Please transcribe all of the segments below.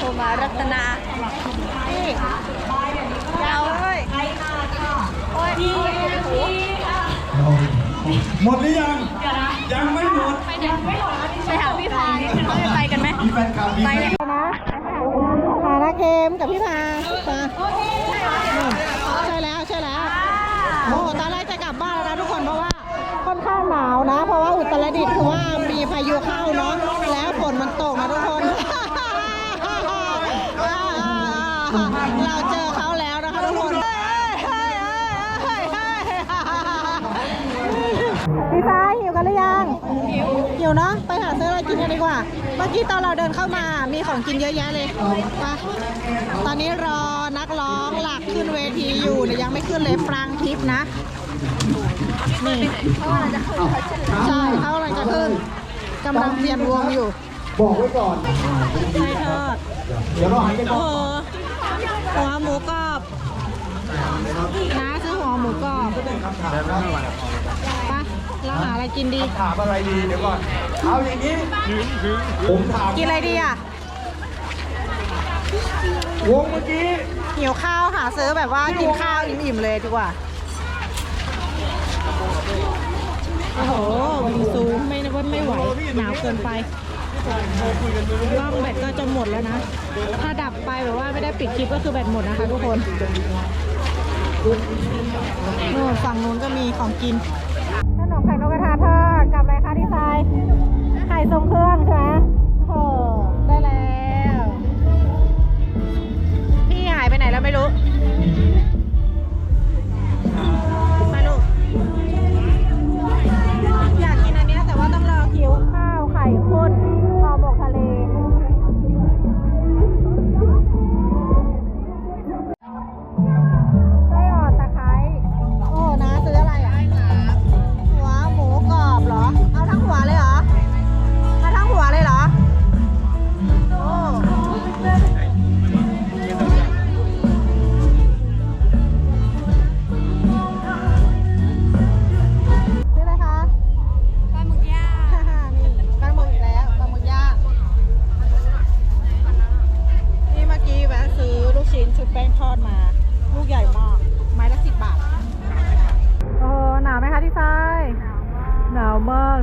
โทรมารัตนานี่ยาวเลยโอ้ยโอ้ยโอ้ยหมดหรือยัง ยังไม่หมด ไปหาพี่พายเขาจะไปกันไหมมีแฟนคลับมีไปแฟน เลยนะพาราเคมกับพี่พามาใช่แล้วใช่แล้ว โอ้โหตอนแรกจะกลับบ้านแล้วนะทุกคนเพราะว่าค่อนข้างหนาวนะ เพราะว่าอุตรดิตถ์คือว่ามีพายุเข้าเนาะแล้วฝนมันตกนะทุกคน หิวหิวเนาะไปหาซื้ออะไรกินกันดีกว่า เมื่อกี้ตอนเราเดินเข้ามามีของกินเยอะแยะเลยไปตอนนี้รอนักร้องหลักขึ้นเวทีอยู่เนี่ยยังไม่ขึ้นเลยปรางทิพย์นะนี่ใช่เขากำลังจะขึ้นกำลังเปลี่ยนวงอยู่ บอกไว้ก่อนไส้ทอดเดี๋ยวเราหันกันโอ้โหหัวหมูกรอบน้าซื้อหัวหมูกรอบไป เราหาอะไรกินดี ถามอะไรดีเดี๋ยวก่อน เอาอย่างนี้ผมถามกินอะไรดีอะ วงเมื่อกี้หิวข้าวหาซื้อแบบว่ากินข้าวอิ่มๆเลยดีกว่า โอ้โหสูงไม่ว่าไม่ไหว หนาวเกินไปกล้องแบตก็จะหมดแล้วนะ ถ้าดับไปแบบว่าไม่ได้ปิดคลิปก็คือแบตหมดนะคะทุกคน นู่นฝั่งนู้นก็มีของกิน ขนมไข่นกกระทาทอดกับอะไรคะดีไซน์ไข่ทรงเครื่องใช่ไหม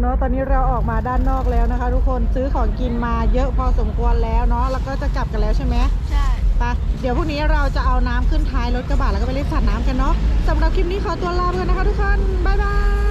เนาะตอนนี้เราออกมาด้านนอกแล้วนะคะ ทุกคนซื้อของกินมาเยอะพอสมควรแล้วเนาะแล้วก็จะกลับกันแล้วใช่ไหมใช่ไปเดี๋ยวพรุ่งนี้เราจะเอาน้ำขึ้นท้ายรถกระบะแล้วก็ไปเล่นสาดน้ำกันเนาะสำหรับคลิปนี้ขอตัวลาไปก่อนนะคะ ทุกคนบ๊ายบาย